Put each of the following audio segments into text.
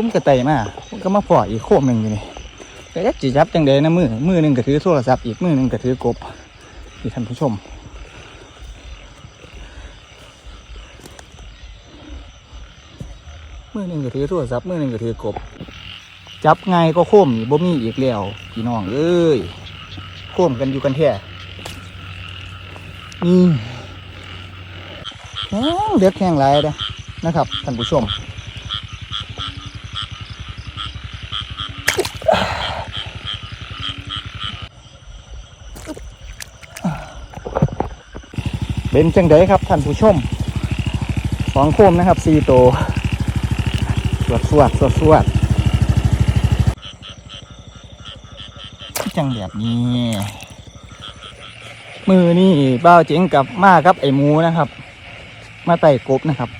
ผมกระไตมาผมก็มาพออีกโคมหนึ่งอยู่นี่แต่ยักจีจับจังเดนะมือมือหนึ่งก็ถือโทรศัพท์อีกมือหนึ่งก็ถือกบที่ท่านผู้ชมมือหนึ่งก็ถือโทรศัพท์มือหนึ่งก็ถือกบ จับไงก็โค้มบ่มีอีกแล้วพี่น้องเอ้ยโค้มกันอยู่กันแท้นี่แห้งเด็กแห้งหลายเด้อนะครับท่านผู้ชม เป็นจังไดครับท่านผู้ชมสองโคมนะครับสี่ตัวสวดสวดสวดสวดจังแบบนี้ มือนี่เบ้าเจ๋งกับมาครับไอหมูนะครับ มาไต่กบนะครับ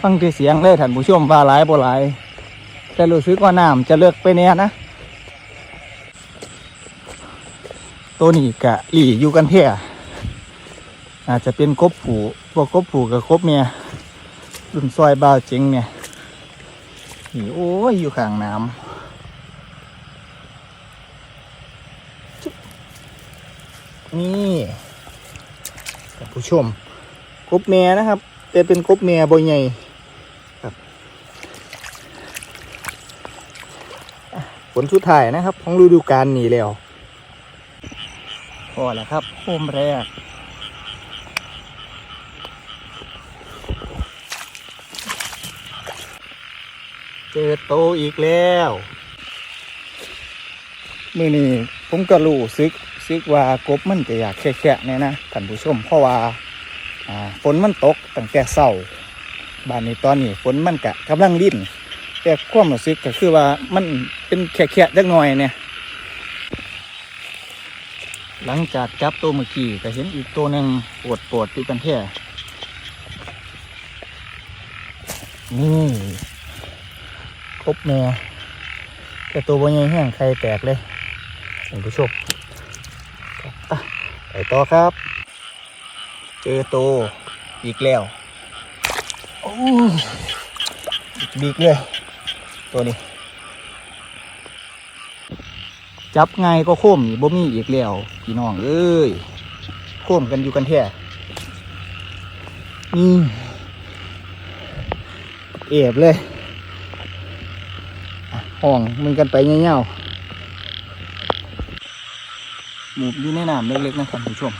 ฟังที่เสียงเลยท่านผู้ชมว่าหลายบ่หลาย แต่รู้สึกว่าน้ำจะเลิกไปแน่นะ ตัวนี้กะหลี่อยู่กันเท่อาจจะเป็นกบผูพวกกบผูกับกบเมียรุ่นซอยบ่าวเจงเนี่ยนี่โอ้ยอยู่ข้างน้ำนี่ท่านผู้ชมกบเมียนะครับ แต่เป็นกบเมียบใหญ่ครับผลสุดท้ายนะครับ ของฤดูกาลนี้แล้ว พอแหล้วครับโคมแรกเจอโตอีกแล้วมือนี้ผมก็รู้ซึกซึกว่ากบมันจะอยากแค่ๆเนี่ยนะท่านผู้ชมเพราะว่าฝนมันตกตั้งแต่เช้าบ้านนี้ตอนนี้ฝนมันกะกำลังดิ้นแต่ความรู้สึกก็คือว่ามันเป็นแค่ๆจักหน่อยเนี่ย หลังจากจับตัวเมื่อกี้ก็เห็นอีกตัวหนึ่งปวดปวดๆอยู่กันแท้นี่ครบแม่แต่ตัวบนใหญ่แห้งใครแตกเลยท่านผู้ชมไปต่อครับ เจอตัวอีกแล้วโอ้บีกเลยตัวนี้ จับไงายก็โค้มนี่บ่มีอีกแล้วพี่น้องเอ้ยโค้มกันอยู่กันแท้นี่เอบเลยอะห้องมึงกันไปเงี้ยวๆหมูอยู่ในน้ำเล็กๆนะครับผู้ชม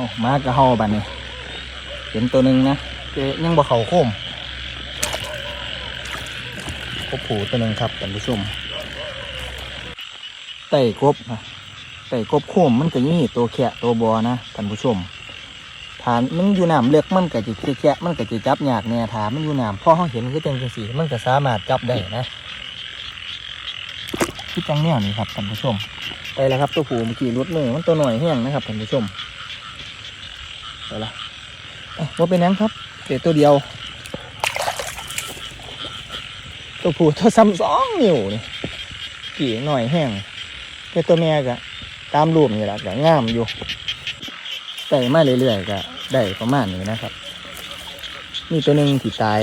เอามากระเฮาบันนี้เห็นตัวหนึ่งนะแต่ยังบ่เขาโค้มกบผูตัวหนึ่งครับท่านผู้ชมไต่กบนะไต่กบโค้มมันก็นี่ตัวแคะตัวบอนะท่านผู้ชมฐานมันอยู่น้ำเลือกมันก็จะแคะมันก็จะจับยากแน่ฐานมันอยู่น้ำพอเขาเห็นคือจังจังสีมันก็สามารถจับได้นะคือจังแนวนี้ครับท่านผู้ชมไปแล้วครับตัวผูเมื่อกี้รุดมือมันตัวหน่อยแห้งนะครับท่านผู้ชม ไปละว่าเป็นยังครับเดี๋ยวตัวเดียว ตัวผู้ตัวซ้ำสองนิ้วนี่กี่หน่อยแห้งแต่ตัวแม่ก็ตามรูปนี่แหละก็งามอยู่ไต่มาเรื่อยๆก็ได้ประมาณนี้นะครับมีตัวหนึ่งที่ตาย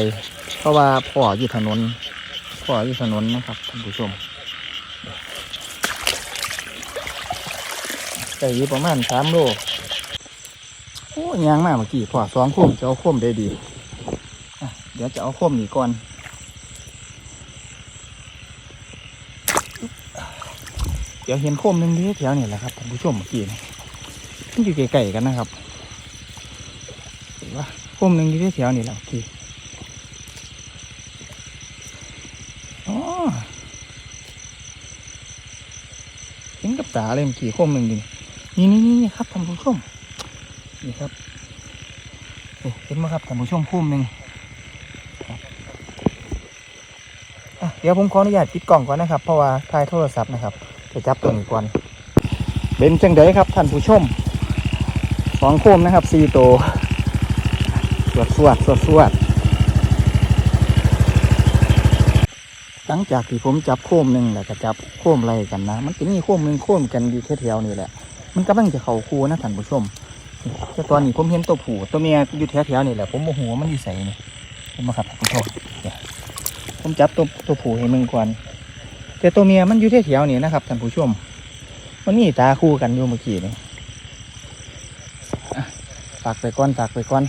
เพราะว่าพ่ออยู่ถนนพ่ออยู่ถนนนะครับท่านผู้ชมไต่อยู่ประมาณสามโล อ้ยางมากเมื่อกี้พอสองคมจะเอาคมได้ดีเดี๋ยวจะเอาคมนี้ก่อนเดี๋ยวเห็นโคมหนึ่งทีแถวนี่แหละครับท่านผู้ชมเมื่อกี้นี่มันอยู่ไกลๆกันนะครับเห็นว่าโคมหนึ่งทีแถวนี่แหละเมื่อกี้อ๋อเห็นกับตาเลยเมื่อกี้โคมหนึ่งนี่นี่นี่นี่ครับท่านผู้ชม นี่ครับนี่เห็นไหมครับท่านผู้ชมพุ่มหนึ่งเดี๋ยวผมขออนุญาตปิดกล่องก่อนนะครับ เพราะว่าถ่ายโทรศัพท์นะครับจะจับตัวนี้ก่อน เป็นจังไดครับท่านผู้ชมสองโคมนะครับสี่ตัวสวดสวดสวดสวดหลังจากที่ผมจับโคมหนึ่งแล้วก็จับโคมไรกันนะ มันจะมีโคมหนึ่งโคมกันอยู่แถวๆนี่แหละ มันกำลังจะเข้าคูนะท่านผู้ชม แต่ตอนนี้ผมเห็นตัวผู้ตัวเมียอยู่แถวๆนี่แหละผมโมโหมันอยู่ใส่นี่ผมมาขับท่านผู้ชมเนี่ยผมจับตัวตัวผู้ให้มึงก่อนแต่ตัวเมียมันอยู่แถวๆนี่นะครับท่านผู้ชม มันมีตาคู่กันอยู่เมื่อกี้นี่ฝากไปก่อนฝากไปก่อน